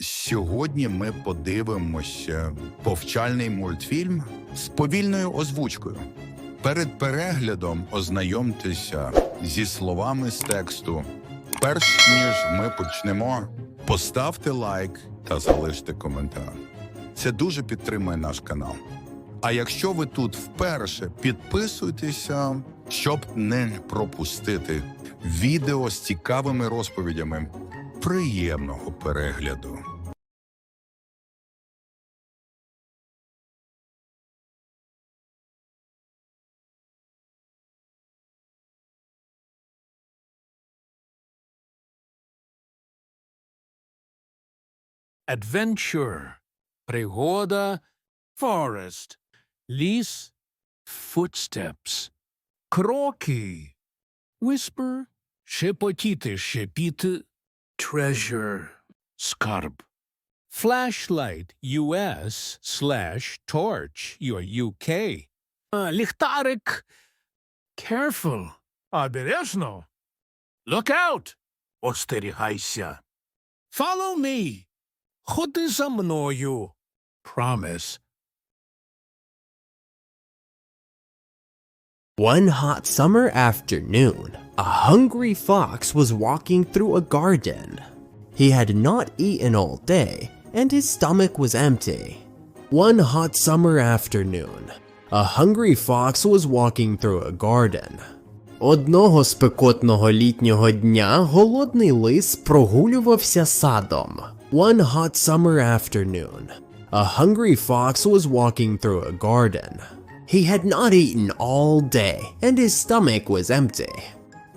Сьогодні ми подивимося повчальний мультфільм з повільною озвучкою. Перед переглядом ознайомтеся зі словами з тексту. Перш ніж ми почнемо, поставте лайк та залиште коментар. Це дуже підтримує наш канал. А якщо ви тут вперше, підписуйтеся, щоб не пропустити відео з цікавими розповідями. Приємного перегляду! Adventure. Пригода. Forest. Ліс. Footsteps. Кроки. Whisper. Шепотіти, шепіти. Treasure. Скарб. Flashlight. US slash torch. Your UK. А, ліхтарик. Careful. Обережно. Look out. Остерігайся. Follow me. Ходи за мною. Promise. One hot summer afternoon, a hungry fox was walking through a garden. He had not eaten all day, and his stomach was empty. One hot summer afternoon, a hungry fox was walking through a garden. Одного спекотного літнього дня голодний лис прогулювався садом. One hot summer afternoon, a hungry fox was walking through a garden. He had not eaten all day, and his stomach was empty.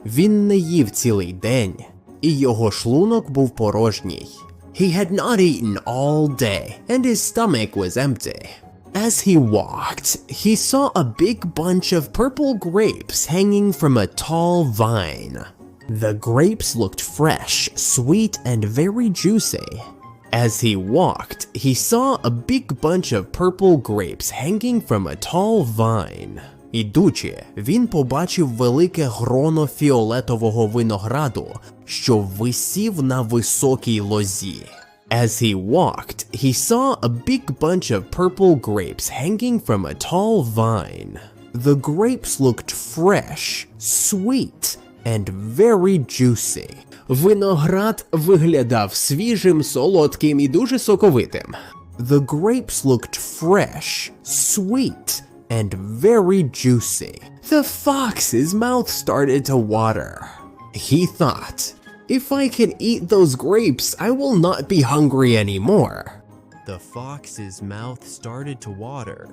Він не їв цілий день, і його шлунок був порожній. He had not eaten all day, and his stomach was empty. As he walked, he saw a big bunch of purple grapes hanging from a tall vine. The grapes looked fresh, sweet, and very juicy. As he walked, he saw a big bunch of purple grapes hanging from a tall vine. Ідучи, він побачив велике гроно фіолетового винограду, що висів на високій лозі. As he walked, he saw a big bunch of purple grapes hanging from a tall vine. The grapes looked fresh, sweet, and very juicy. Виноград виглядав свіжим, солодким і дуже соковитим. The grapes looked fresh, sweet, and very juicy. The fox's mouth started to water. He thought, if I can eat those grapes, I will not be hungry anymore. The fox's mouth started to water.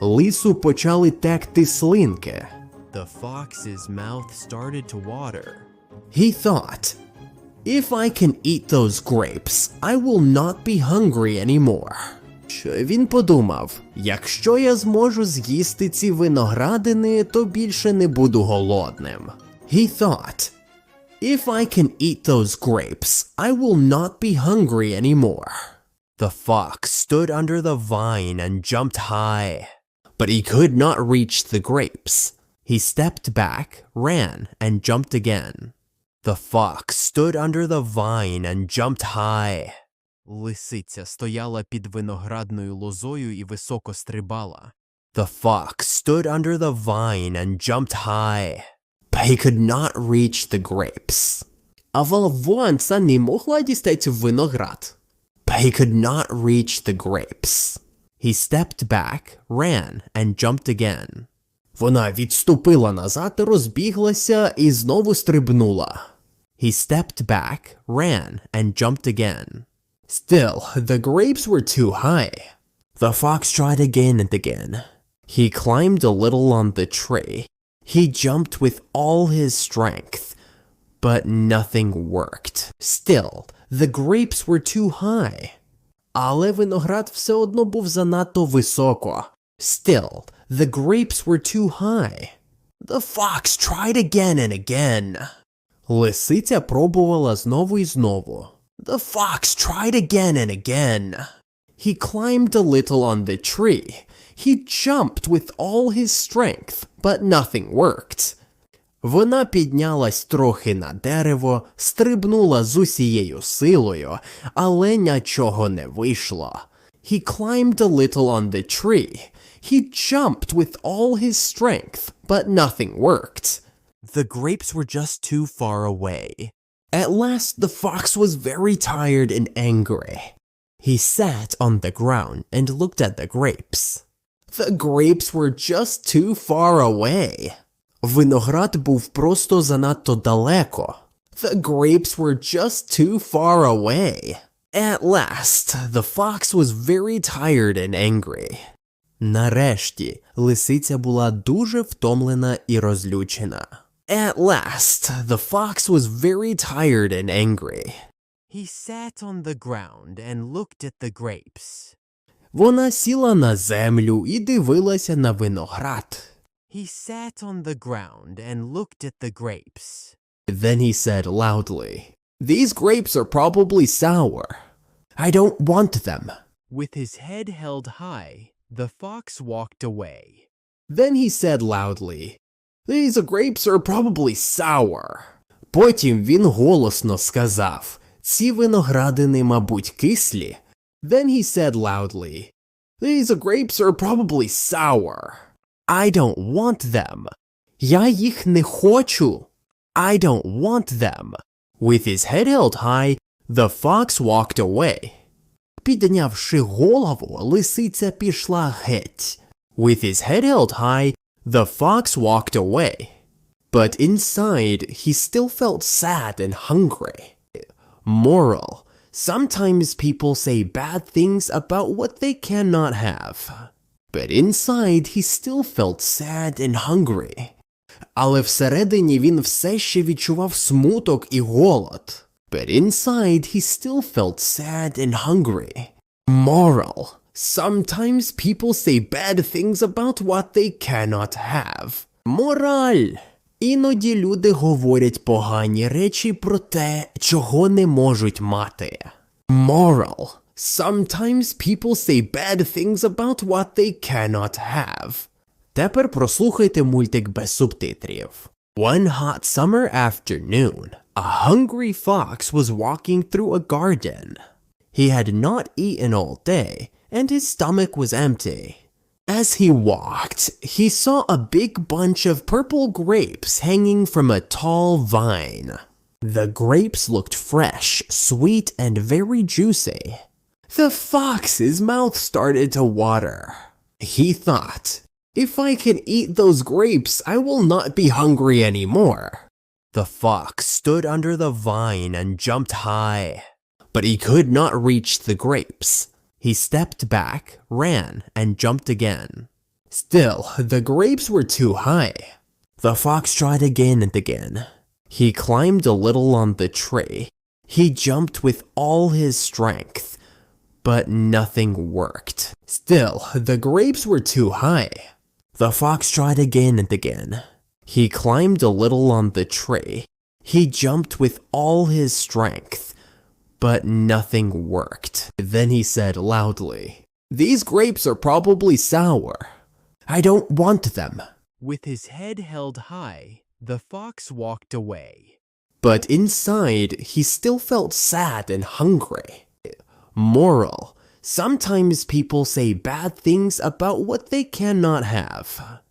Лису почали текти слинки. The fox's mouth started to water. He thought, if I can eat those grapes, I will not be hungry anymore. Що він подумав, якщо я зможу з'їсти ці виноградини, то більше не буду голодним. He thought, if I can eat those grapes, I will not be hungry anymore. The fox stood under the vine and jumped high, but he could not reach the grapes. He stepped back, ran, and jumped again. The fox stood under the vine and jumped high. Лисиця стояла під виноградною лозою і високо стрибала. The fox stood under the vine and jumped high, but he could not reach the grapes. А волвонця не могла дістати виноград. But he could not reach the grapes. He stepped back, ran, and jumped again. Вона відступила назад, розбіглася і знову стрибнула. He stepped back, ran, and jumped again. Still, the grapes were too high. The fox tried again and again. He climbed a little on the tree. He jumped with all his strength, but nothing worked. Still, the grapes were too high. Але виноград все одно був занадто високо. Still, the grapes were too high. The fox tried again and again. Лисиця пробувала знову і знову. The fox tried again and again. He climbed a little on the tree. He jumped with all his strength, but nothing worked. Вона піднялась трохи на дерево, стрибнула з усією силою, але нічого не вийшло. He climbed a little on the tree. He jumped with all his strength, but nothing worked. The grapes were just too far away. At last, the fox was very tired and angry. He sat on the ground and looked at the grapes. The grapes were just too far away. Виноград був просто занадто далеко. The grapes were just too far away. At last, the fox was very tired and angry. Нарешті, лисиця була дуже втомлена і розлючена. At last, the fox was very tired and angry. He sat on the ground and looked at the grapes. Вона сіла на землю і дивилася на виноград. He sat on the ground and looked at the grapes. Then he said loudly, These grapes are probably sour. I don't want them. With his head held high, the fox walked away. Then he said loudly, These grapes are probably sour. Потім він голосно сказав, Ці виноградини, мабуть, кислі. Then he said loudly, These grapes are probably sour. I don't want them. Я їх не хочу. I don't want them. With his head held high, the fox walked away. Піднявши голову, лисиця пішла геть. With his head held high, the fox walked away. But inside, he still felt sad and hungry. Moral Sometimes people say bad things about what they cannot have. But inside, he still felt sad and hungry. Але всередині він все ще відчував смуток і голод. But inside, he still felt sad and hungry. Moral Sometimes people say bad things about what they cannot have. Мораль Іноді люди говорять погані речі про те, чого не можуть мати. Moral Sometimes people say bad things about what they cannot have. Тепер прослухайте мультик без субтитрів. One hot summer afternoon, a hungry fox was walking through a garden. He had not eaten all day, and his stomach was empty. As he walked, he saw a big bunch of purple grapes hanging from a tall vine. The grapes looked fresh, sweet, and very juicy. The fox's mouth started to water. He thought, if I can eat those grapes, I will not be hungry anymore. The fox stood under the vine and jumped high, but he could not reach the grapes. He stepped back, ran, and jumped again. Still, the grapes were too high. The fox tried again and again. He climbed a little on the tree. He jumped with all his strength, but nothing worked. Still, the grapes were too high. The fox tried again and again. He climbed a little on the tree. He jumped with all his strength, but nothing worked. Then he said loudly, These grapes are probably sour. I don't want them. With his head held high, the fox walked away. But inside, he still felt sad and hungry. Moral Sometimes people say bad things about what they cannot have.